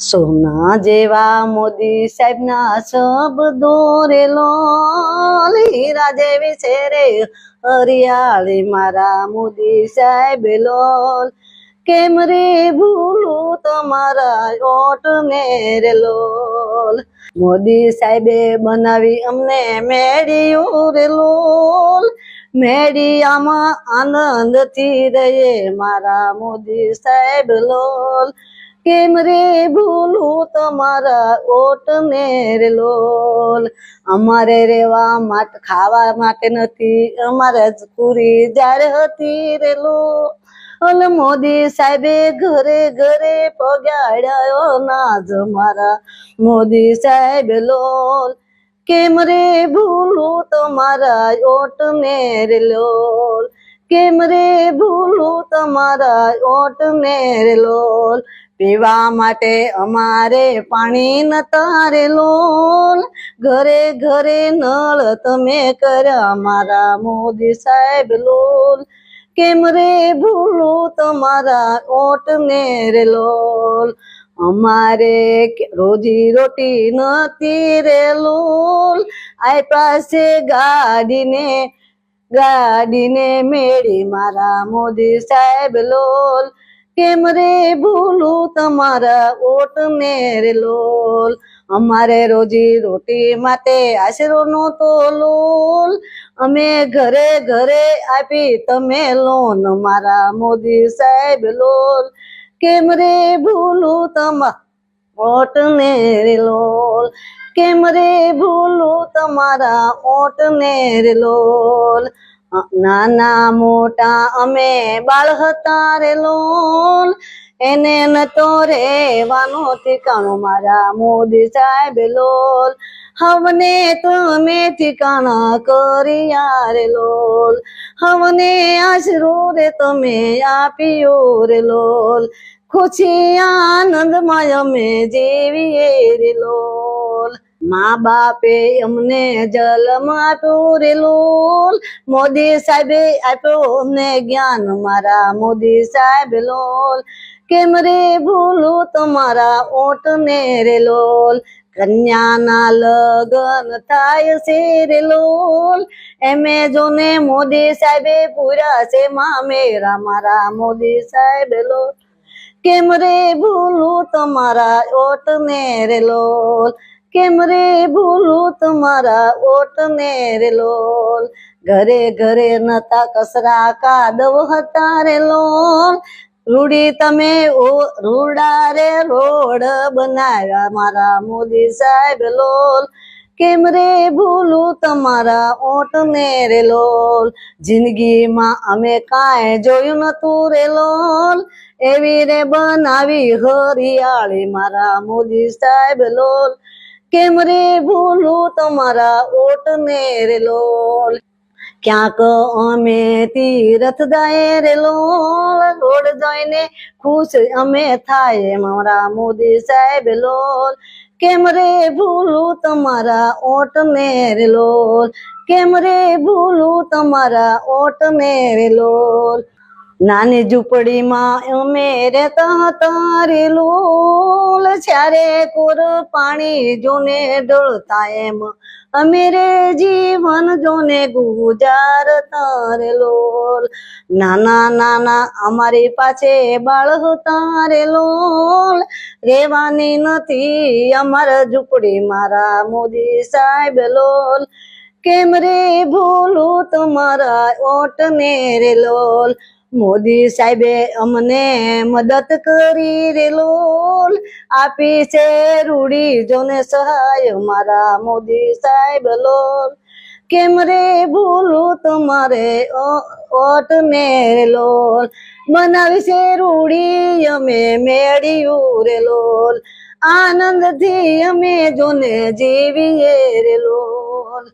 સોના જેવા મોદી સાહેબ ના શબ્દો રે લોલ હીરા જેવી છે રે હરિયાળી મારા મોદી સાહેબ લોલ કેમ રે ભૂલું તમારા ઓટ ને રે મોદી સાહેબે બનાવી અમને મેળ્યું રે લોલ મેળિયામાં આનંદથી રહીએ મારા મોદી સાહેબ લોલ કેમ રે ભૂલું તમારા ઓટ ને રે લોલ? અમારે રેવા માટે, ખાવા માટે નથી, અમારે જ પૂરી જાડ હતી રે લોલ. મોદી સાહેબે ઘરે ઘરે પગાડ્યો નાજ મારા. મોદી સાહેબ લોલ, કેમ રે ભૂલું તમારા ઓટ ને રે લોલ? કેમ રે ભૂલું તમારા ઓટ ને લોલ? પીવા માટે અમારે પાણી ન તારે લોલ. ઘરે ઘરે નળ તમે કર્યા મારા મોદી સાહેબ લોલ. કેમ રે ભૂલું તમારા ઓટ ને રે લોલ? અમારે રોજી રોટી નતી રે લોલ. આ પાસે ગાડીને ગાડીને મેળી મારા મોદી સાહેબ લોલ. કેમ રે ભૂલું તમારા ઓટ ને રે લોલ? અમારે રોજી રોટી માટે આશરો તો લોલ. અમે ઘરે ઘરે આપી તમે લોન, મારા મોદી સાહેબ લોલ. કેમ રે ભૂલું તમારા ઓટ ને રે લોલ? કેમ રે ભૂલું તમારા ઓટ ને રે લોલ? નાના મોટા અમે બાળ હતા રે લોલ. એને નતો રેવાનો ઠેકાણો મારા મોદી સાહેબ લોલ. હવને તમે ઠીકાણા કર્યા રે લોલ. હવને આશરો રે તમે આપ્યો રે લોલ. ખુશી આનંદમાં અમે જીવીએ રે લોલ. મા બાપે અમને જલમાં પૂરેલું મોદી સાહેબે આપ્યો અમને જ્ઞાન, મારા મોદી સાહેબ લોલ. કેમ રે ભૂલું તમારા ઓટ ને રે લોલ? કન્યાના લગન થાય છે રે લોલ. એમે જોને મોદી સાહેબે પૂરા છે માં મેરા, મારા મોદી સાહેબ લોલ. કેમ રે ભૂલું તમારા ઓટ ને રે લોલ? કેમ રે ભૂલું તમારા ઓટ ને રે લોલ? ઘરે ઘરે નતા કસરા કાદવ હતા રે લોલ. રૂડી તમે રૂડા રે રોડ બનાવ્યા મારા મોદી સાહેબ લોલ. કેમ રે ભૂલું તમારા ઓટ ને રે લોલ? જિંદગીમાં અમે કાંઈ જોયું નતું રે લોલ. એવી રે બનાવી હરિયાળી મારા મોદી સાહેબ લોલ. કેમ રે ભૂલું તમારા ઓટ ને રે લોલ? ક્યાંક અમે તીરથ જાય રે લોલ જોઈને ખુશ અમે થાય મારા મોદી સાહેબ લોલ. કેમ રે ભૂલું તમારા ઓટ ને રે લોલ? કેમ રે ભૂલું તમારા ઓટ ને રે નાની ઝૂંપડીમાં અમે રહેતા હતા રે છારે કોર પાણી જોને ડોળતા એમ. જીવન જોને ગુજારતા રે લોલ. નાના નાના અમારી પાસે બાળ તારે લોલ. રેવાની નથી અમારા ઝૂંપડી મારા મોદી સાહેબ લોલ. કેમ રે ભૂલું તમારા ઓટ ને રે લોલ? મોદી સાહેબે અમને મદદ કરી રે લોલ. આપી છે રૂડી જોને સહાય મારા મોદી સાહેબ લોલ. કેમ રે ભૂલું તમારે ઓટ ને લોલ? બનાવી છે રૂડી અમે મેળ્યું રે લોલ. આનંદથી અમે જોને જીવીએ રે લોલ.